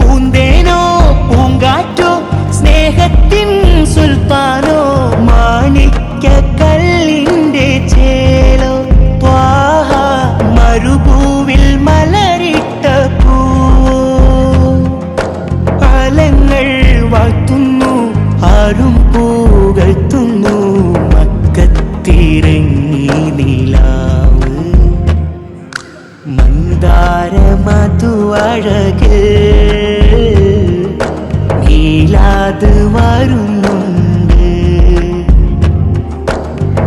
പൂന്തേനോ പൂങ്കാറ്റോ സ്നേഹത്തിൻ പാടും പൂകൾ മക്കത്തിരങ്ങി നിലാവ്. മന്ദാര മധുവഴക് നീലാത് വരുന്നുണ്ട്.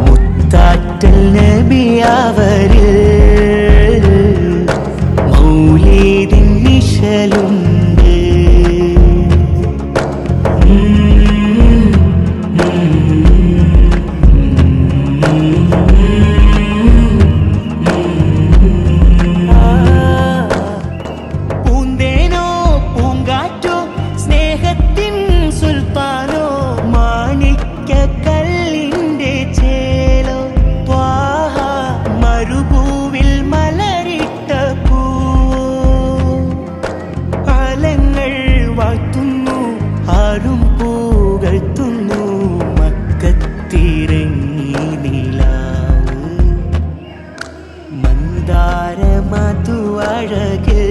മുത്താറ്റൽ നബിയാവരിൽ മധുവഴക്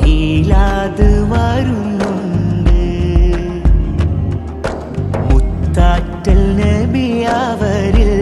നീലാത് വരുന്നുണ്ട്. മുത്താറ്റൽ നബി മൗലീദിൻ